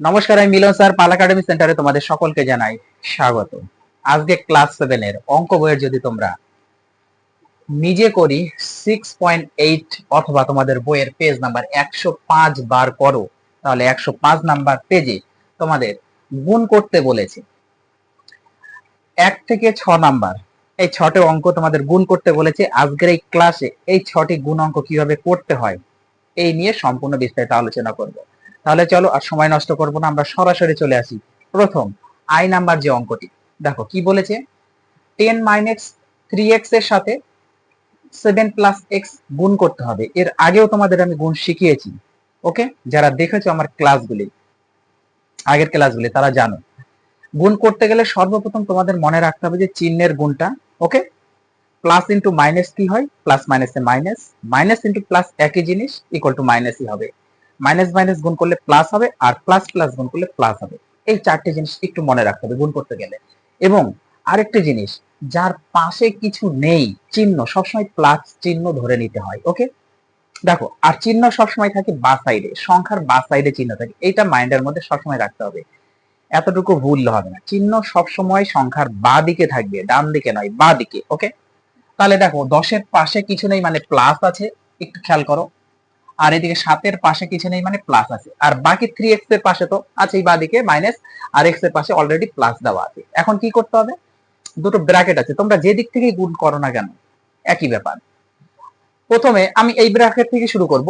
নমস্কার, আমি মিলন স্যার, পাল একাডেমি সেন্টারে তোমাদের সকলকে জানাই স্বাগত। আজকে ক্লাস সেভেন এর অঙ্ক বইয়ের যদি তোমরা নিজে করি সিক্স পয়েন্ট এইট অথবা তোমাদের বইয়ের পেজ নাম্বার একশো পাঁচ বার করো, তাহলে একশো পাঁচ নাম্বার পেজে তোমাদের গুণ করতে বলেছে। এক থেকে ছ নাম্বার এই ছটি অঙ্ক তোমাদের গুণ করতে বলেছে। আজকের এই ক্লাসে এই ছটি গুণ অঙ্ক কীভাবে করতে হয়, এই নিয়ে সম্পূর্ণ বিস্তারিত আলোচনা করব। তাহলে চলো আর সময় নষ্ট করব না, আমরা সরাসরি চলে আসি। প্রথম আই নাম্বার যে অঙ্কটি। দেখো, কি বলেছে? টেন মাইনাস থ্রি এক্সের সাথে সেভেন প্লাস এক্স গুণ করতে হবে। এর আগেও তোমাদের আমি গুণ শিখিয়েছি ওকে যারা দেখেছ আমার ক্লাসগুলি, আগের ক্লাসগুলি, তারা জানো। গুণ করতে গেলে সর্বপ্রথম তোমাদের মনে রাখতে হবে যে চিহ্নের গুণটা ওকে প্লাস ইন্টু মাইনাস কি হয়? প্লাস মাইনাসে মাইনাস মাইনাস ইন্টু প্লাস একই জিনিস ইকুয়াল টু মাইনাসই হবে। মাইনাস মাইনাস গুণ করলে প্লাস হবে আর প্লাস প্লাস গুণ করলে প্লাস হবে। এই চারটে জিনিস একটু মনে রাখতে হবে গুণ করতে গেলে। এবং আরেকটা জিনিস, যার পাশে কিছু নেই, চিহ্ন সবসময় প্লাস চিহ্ন ধরে নিতে হয় ওকে দেখো, আর চিহ্ন সবসময় থাকে বা সাইডে সংখ্যার বা সাইডে চিহ্ন থাকে। এইটা মাইন্ডের মধ্যে সবসময় রাখতে হবে। এতটুকু ভুল হবে না। চিহ্ন সবসময় সংখ্যার বা দিকে থাকবে, ডান দিকে নয়, বা দিকে ওকে তাহলে দেখো, দশের পাশে কিছু নেই মানে প্লাস আছে। একটু খেয়াল করো। আর এদিকে সাতের পাশে কিছু নেই মানে প্লাস আছে। আর বাকি থ্রি এক্সের পাশে তো আছেই বাদিকে মাইনাস আর এক্সের পাশে অলরেডি প্লাস দেওয়া আছে। এখন কি করতে হবে? দুটো ব্র্যাকেট আছে, তোমরা যে দিক থেকে গুণ করো না কেন, একই ব্যাপার। প্রথমে আমি এই ব্র্যাকেট থেকে শুরু করব,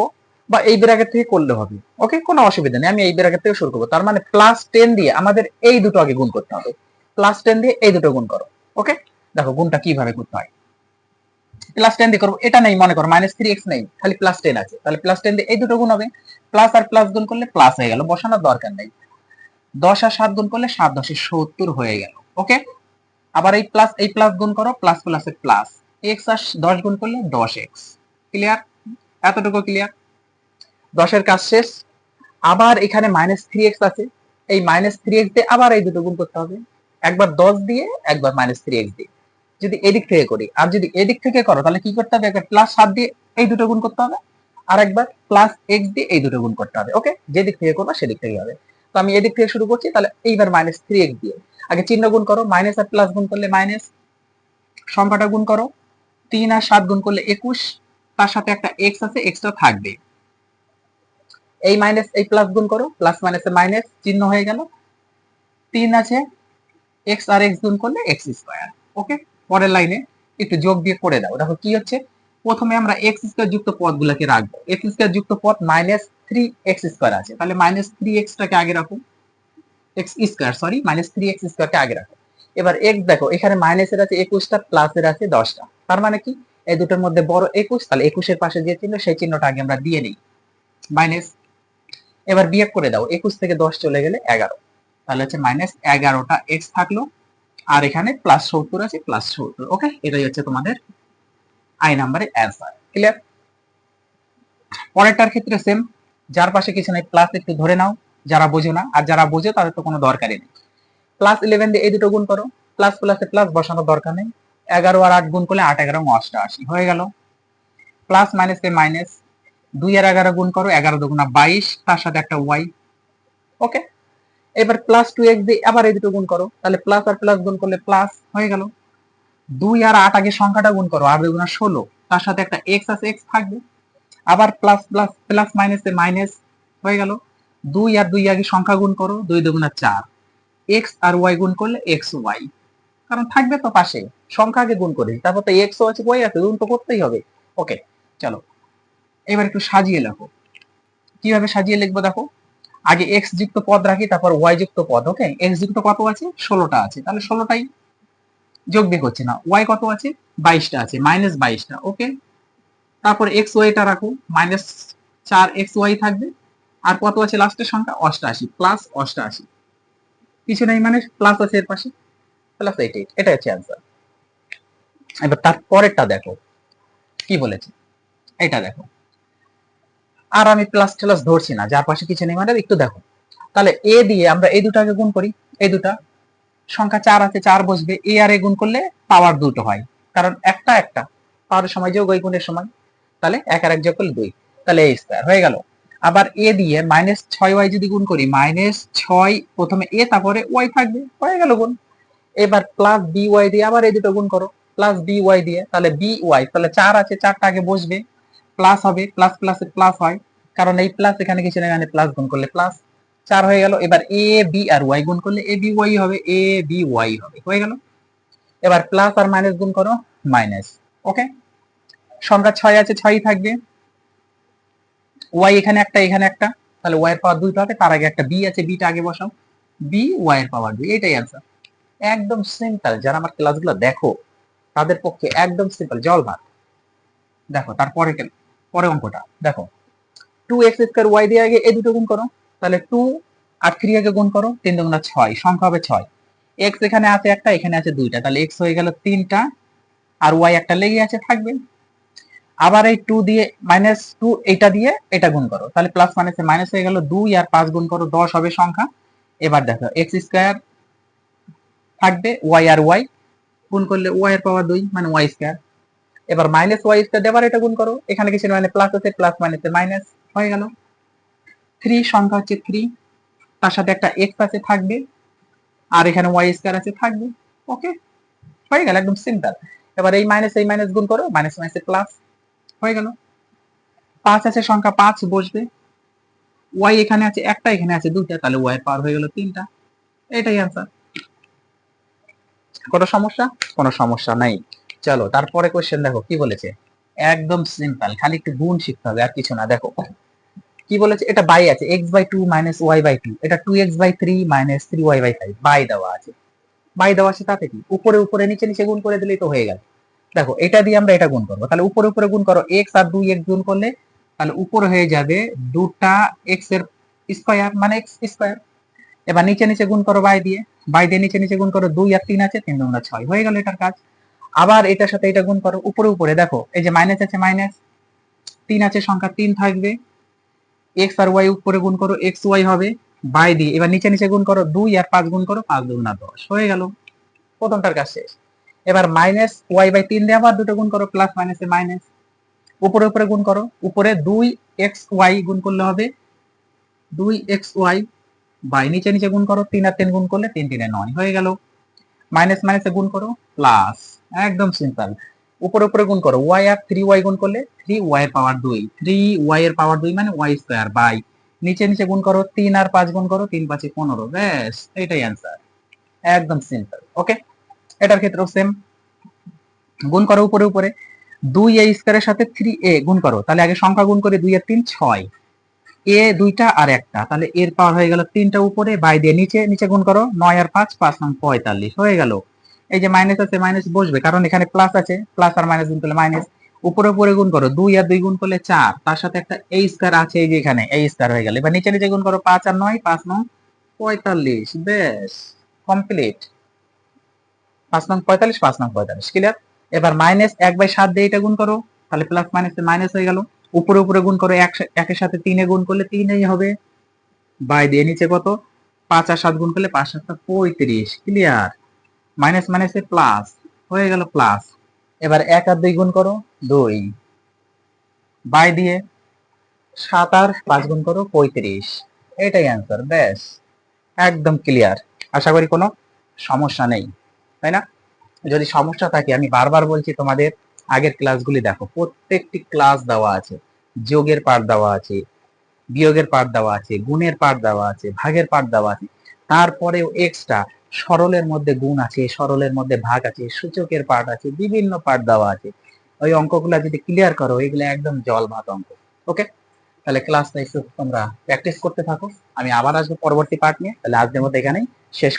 বা এই ব্র্যাকেট থেকে করলে হবে ওকে কোনো অসুবিধা নেই, আমি এই ব্র্যাকেট থেকে শুরু করব। তার মানে প্লাস টেন দিয়ে আমাদের এই দুটো আগে গুণ করতে হবে। প্লাস টেন দিয়ে এই দুটো গুণ করো ওকে দেখো গুণটা কীভাবে করতে হয়। প্লাস টেন দিয়ে করব। এটা নেই, মনে করো মাইনাস থ্রি এক্স নেই, খালি প্লাস টেন আছে। তাহলে প্লাস টেন দিয়ে এই দুটো গুণ হবে। প্লাস আর প্লাস গুণ করলে প্লাস হয়ে গেল, বসানোর দরকার নেই। দশ আর সাত গুণ করলে সাত দশে সত্তর হয়ে গেল ওকে আবার এই প্লাস এই প্লাস গুণ করো প্লাস প্লাসে প্লাস এক্স আর দশ গুণ করলে দশ এক্স ক্লিয়ার এতটুকু ক্লিয়ার দশের কাজ শেষ। আবার এখানে মাইনাস থ্রি এক্স আছে। এই মাইনাস থ্রি এক্স দিয়ে আবার এই দুটো গুণ করতে হবে। একবার দশ দিয়ে, একবার মাইনাস থ্রি এক্স দিয়ে। যদি এদিক থেকে করি, আর যদি এদিক থেকে করো, তাহলে কি করতে হবে? একবার প্লাস সাত দিয়ে এই দুটো গুণ করতে হবে। আর একবার প্লাস এক্স দিয়ে এই দুটো গুণ করতে হবে ওকে যেদিক থেকে করব, সেদিক থেকে হবে। তো আমি এদিক থেকে শুরু করছি, তাহলে এইবার মাইনাস থ্রি এক্স দিয়ে। আগে চিহ্ন গুণ করো মাইনাস আর প্লাস গুণ করলে মাইনাস সংখ্যাটা গুণ করো। তিন আর সাত গুণ করলে একুশ, তার সাথে একটা এক্স আছে এক্সটা থাকবে। এই মাইনাস এই প্লাস গুণ করো প্লাস মাইনাসে মাইনাস চিহ্ন হয়ে গেল। তিন আছে এক্স আর এক্স গুণ করলে এক্স স্কোয়ার ওকে পরের লাইনে একটু যোগ দিয়ে করে দাও। দেখো কি হচ্ছে? প্রথমে আমরা এক্স স্কোয়ার যুক্ত পদগুলোকে রাখব। এক্স স্কোয়ার যুক্ত পদ মাইনাস থ্রি এক্স স্কোয়ার আছে। তাহলে মাইনাস থ্রি এক্সটাকে আগে রাখো x square sorry minus three x স্কোয়ারকে আগে রাখো এবার এক্স দেখো, এখানে মাইনাসের আছে একুশটা প্লাসের আছে দশটা। তার মানে কি? এই দুটোর মধ্যে বড় একুশ, তাহলে একুশের পাশে যে চিহ্ন, সেই চিহ্নটা আগে আমরা দিয়ে নিই মাইনাস এবার বিয়োগ করে দাও। একুশ থেকে দশ চলে গেলে এগারো। তাহলে হচ্ছে মাইনাস এগারোটা এক্স থাকল। আর এখানে প্লাস সত্তর আছে প্লাস সত্তর ওকে এটাই হচ্ছে তোমাদের আই নাম্বারের অ্যান্সার ক্লিয়ার পরেরটার ক্ষেত্রে সেম যার পাশে কিছু নেই প্লাস একটু ধরে নাও, যারা বোঝো না, আর যারা বোঝে তাদের তো কোনো দরকারই নেই। প্লাস ইলেভেন দিয়ে এই দুটো গুণ করো প্লাস প্লাসে প্লাস বসানোর দরকার নেই। এগারো আর আট গুণ করলে আট, এগারো অষ্টআশি হয়ে গেল। প্লাস মাইনাসে মাইনাস দুই আর এগারো গুণ করো, এগারো দুগুণা বাইশ, তার সাথে একটা ওয়াই ওকে এবার প্লাস টু এক্স দিয়ে আবার এই দুটো গুণ করো। তাহলে প্লাস আর প্লাস গুণ করলে প্লাস হয়ে গেল। দুই আর আট আগে সংখ্যাটা গুণ করো, আট দুগুণা ষোলো। তার সাথে একটা এক্স আছে এক্স থাকবে। আবার প্লাস প্লাস প্লাস মাইনাসে মাইনাস হয়ে গেল। দুই আর দুই আগে সংখ্যা গুণ করো, দুই দুগুণা চার। এক্স আর ওয়াই গুণ করলে এক্স ওয়াই কারণ থাকবে তো পাশে, সংখ্যা আগে গুণ করি। তারপর তো এক্স আছে ওয়াই আছে গুণ তো করতেই হবে। ওকে চলো। এবার একটু সাজিয়ে লেখো। কীভাবে সাজিয়ে লিখব দেখো? আগে এক্স যুক্ত পদ রাখি, তারপর ওয়াই যুক্ত পদ ওকে এক্স যুক্ত কত আছে? ষোলোটা আছে। তাহলে ষোলোটাই যোগ বিয়োগ হচ্ছে না। ওয়াই কত আছে? বাইশটা আছে মাইনাস বাইশটা ওকে তারপর এক্স ওয়াইটা রাখো মাইনাস চার এক্স ওয়াই থাকবে। আর কত আছে লাস্টের সংখ্যা? অষ্টআশি প্লাস অষ্টআশি কিছু নেই মানে প্লাস আছে এর পাশে। প্লাস এইট এইট এটা হচ্ছে অ্যান্সার এবার তার পরেরটা দেখো। কি বলেছে? এটা দেখো। আর আমি প্লাস টেলাস ধরছি না, যার পাশে কিছু নেই মানে একটু দেখো। তাহলে এ দিয়ে আমরা এই দুটাকে গুণ করি, এই দুটা। সংখ্যা চার আছে, চার বসবে এ আর এ গুণ করলে পাওয়ার দুটো হয়। কারণ একটা একটা পাওয়ার সময় যোগ ওই গুণের সময়। তাহলে এক আর এক যোগ করলে দুই। তাহলে এ স্কোয়ার হয়ে গেল। আবার এ দিয়ে মাইনাস ছয় ওয়াই যদি গুণ করি মাইনাস ছয় প্রথমে এ তারপরে ওয়াই থাকবে, হয়ে গেল গুণ। এবার প্লাস বি ওয়াই দিয়ে আবার এই দুটো গুণ করো। প্লাস বি ওয়াই দিয়ে, তাহলে বি ওয়াই তাহলে চার আছে, চারটা আগে বসবে। প্লাস হবে প্লাস প্লাসে প্লাস হয়। কারণ এই প্লাস এখানে কিছু না, এখানে প্লাস গুণ করলে প্লাস চার হয়ে গেল, এবার এ বি আর ওয়াই গুণ করলে এ বি ওয়াই হবে এ বি ওয়াই হবে, হয়ে গেল। এবার প্লাস আর মাইনাস গুণ করো মাইনাস ওকে সংখ্যা ছয় আছে, ছয়ই থাকবে। ওয়াই এখানে একটা এখানে একটা, তাহলে ওয়াই এর পাওয়ার দুইটা হবে তার আগে একটা বি আছে বিটা আগে বসাও। বি ওয়াই এর পাওয়ার দুই, এটাই অ্যান্সার একদম সিম্পল যারা আমার ক্লাসগুলো দেখো, তাদের পক্ষে একদম সিম্পল জল ভাত দেখো, তারপরে কেন? পরে অঙ্কটা। দেখো টু এক্স স্কোয়ার ওয়াই দিয়ে আগে এই দুটো গুণ করো, তাহলে টু আর থ্রি আগে গুণ করো, তিন দুগুণা ছয়, সংখ্যা হবে ছয়। এক্স এখানে আছে একটা, এখানে আছে দুইটা, তাহলে এক্স হয়ে গেল তিনটা, আর ওয়াই একটা লেগে আছে, থাকবে। আবার এই টু দিয়ে মাইনাস টু এটা দিয়ে এটা গুণ করো, তাহলে প্লাস মাইনাসে মাইনাস হয়ে গেল দুই, আর পাঁচ গুণ করো, দশ হবে সংখ্যা। এবার দেখো এক্স স্কোয়ার থাকবে ওয়াই আর ওয়াই গুণ করলে ওয়াই এর পাওয়ার দুই মানে ওয়াই স্কোয়ার এবার মাইনাস ওয়াই স্কোয়ার এবার এটা গুণ করো। এখানে কিছু মানে প্লাস আছে প্লাস মাইনাসে মাইনাস হয়ে গেল। থ্রি সংখ্যা হচ্ছে থ্রি তার সাথে একটা এক্স আছে, থাকবে। আর এখানে ওয়াই স্কোয়ার আছে, থাকবে। ওকে হয়ে গেল, একদম সিম্পল এবার এই মাইনাস এই মাইনাস গুণ করো। মাইনাস মাইনাসে প্লাস হয়ে গেল। পাঁচ আছে, সংখ্যা পাঁচ বসবে। ওয়াই এখানে আছে, একটা এখানে আছে, দুইটা। তাহলে ওয়াই পার হয়ে গেল তিনটা। এটাই অ্যান্সার কোনো সমস্যা? কোনো সমস্যা নাই। চলো, তারপরে কোশ্চেন দেখো, কি বলেছে? একদম সিম্পল খালি একটু গুণ শিখতে হবে, আর কিছু না। দেখো, কি বলেছে? এটা বাই আছে x by two minus y by two এটা two x by three minus three y by five by দেওয়া আছে। বাই দেওয়া আছে তাতে কি? উপরে উপরে, নিচে নিচে গুণ করে দিলেই তো হয়ে গেল। দেখো, এটা দিয়ে আমরা এটা গুণ করব। তাহলে উপরে উপরে গুণ করো এক্স আর দুই এক্স গুণ করলে, তাহলে উপরে হয়ে যাবে দুটা এক্সের স্কোয়ার মানে এক্স স্কোয়ার এবার নিচে নিচে গুণ করো বাই দিয়ে। বাই দিয়ে নিচে নিচে গুণ করো, দুই আর তিন আছে, তিন দুগুণা ছয়। হয়ে গেল এটার কাজ। আবার এটার সাথে এটা গুণ করো উপরে উপরে। দেখো, এই যে মাইনাস আছে মাইনাস তিন আছে সংখ্যা তিন থাকবে। এক্স আর ওয়াই উপরে গুণ করো এক্স ওয়াই হবে বাই দিয়ে। এবার নিচে নিচে গুণ করো, দুই আর পাঁচ গুণ করো, পাঁচ দুগুণা দশ। হয়ে গেল। প্রথমটার কাজ শেষ। এবার মাইনাস ওয়াই বাই তিন দিয়ে আবার দুটো গুণ করো প্লাস মাইনাসে মাইনাস উপরে উপরে গুণ করো, উপরে দুই এক্স ওয়াই গুণ করলে হবে, দুই এক্স ওয়াই বাই নিচে নিচে গুণ করো, তিন আর তিন গুণ করলে তিন, তিনে নয়। হয়ে গেল। মাইনাস মাইনাসে গুণ করো প্লাস একদম সিম্পল উপরে উপরে গুণ করো ওয়াই আর থ্রি ওয়াই গুণ করলে থ্রি ওয়াই এর পাওয়ার দুই। থ্রি ওয়াই এর পাওয়ার দুই মানে ওয়াই স্কোয়ার বাই নিচে নিচে গুণ করো, তিন আর পাঁচ গুণ করো, তিন পাঁচে পনেরো। ব্যাস, এটাই অ্যান্সার একদম সিম্পল ওকে এটার ক্ষেত্রেও সেম গুণ করো উপরে উপরে। দুই এ স্কোয়ারের সাথে থ্রি এ গুণ করো, তাহলে আগে সংখ্যা গুণ করে দুই আর তিন, ছয়। এ দুইটা আর একটা, তাহলে এর পাওয়ার হয়ে গেল তিনটা উপরে বাই দিয়ে নিচে নিচে গুণ করো, নয় আর পাঁচ পাঁচ নং পঁয়তাল্লিশ, হয়ে গেল। এই যে মাইনাস আছে মাইনাস বসবে। কারণ এখানে প্লাস আছে প্লাস আর মাইনাস গুণ করলে মাইনাস উপরে উপরে গুণ করো, দুই আর দুই গুণ করলে চার। তার সাথে একটা এই স্কোয়ার আছে এই যে এখানে এই স্কোয়ার হয়ে গেল। এবার নিচে নিচে গুণ করো, পাঁচ আর নয়, পাঁচ নং পঁয়তাল্লিশ। বেশ কমপ্লিট পাঁচ নং পঁয়তাল্লিশ, পাঁচ নং পঁয়তাল্লিশ ক্লিয়ার এবার মাইনাস এক বাই সাত দিয়ে এটা গুণ করো, তাহলে প্লাস মাইনাস মাইনাস হয়ে গেল। উপরে উপরে গুণ করো, এক একের সাথে তিনে গুণ করলে তিনেই হবে। বাই দিয়ে নিচে কত? পাঁচ আর সাত গুণ করলে পাঁচ সাতটা পঁয়ত্রিশ ক্লিয়ার মাইনাস মাইনাসে প্লাস হয়ে গেল প্লাস এবার এক আর দুই গুণ করো, দুই। বাই দিয়ে সাত আর পাঁচ গুণ করো, পঁয়ত্রিশ। এটাই অ্যান্সার ব্যাস। একদম ক্লিয়ার আশা করি কোনো সমস্যা নেই, তাই না? যদি সমস্যা থাকে, আমি বারবার বলছি তোমাদের, আগের ক্লাসগুলি দেখো, প্রত্যেকটি ক্লাস দেওয়া আছে। যোগের পাঠ দেওয়া আছে, বিয়োগের পাঠ দেওয়া আছে, গুণের পাঠ দেওয়া আছে, ভাগের পাঠ দেওয়া আছে। তারপরেও এক্সট্রা সরলের মধ্যে গুণ আছে, সরলের মধ্যে ভাগ আছে, সূচকের পার্ট আছে, বিভিন্ন পার্ট দেওয়া আছে। ওই অঙ্কগুলো যদি ক্লিয়ার করো, এগুলো একদম জল ভাত অঙ্ক। ওকে তাহলে ক্লাস একটু তোমরা প্র্যাকটিস করতে থাকো। আমি আবার আসব পরবর্তী পার্ট নিয়ে। তাহলে আজকের মধ্যে এখানেই শেষ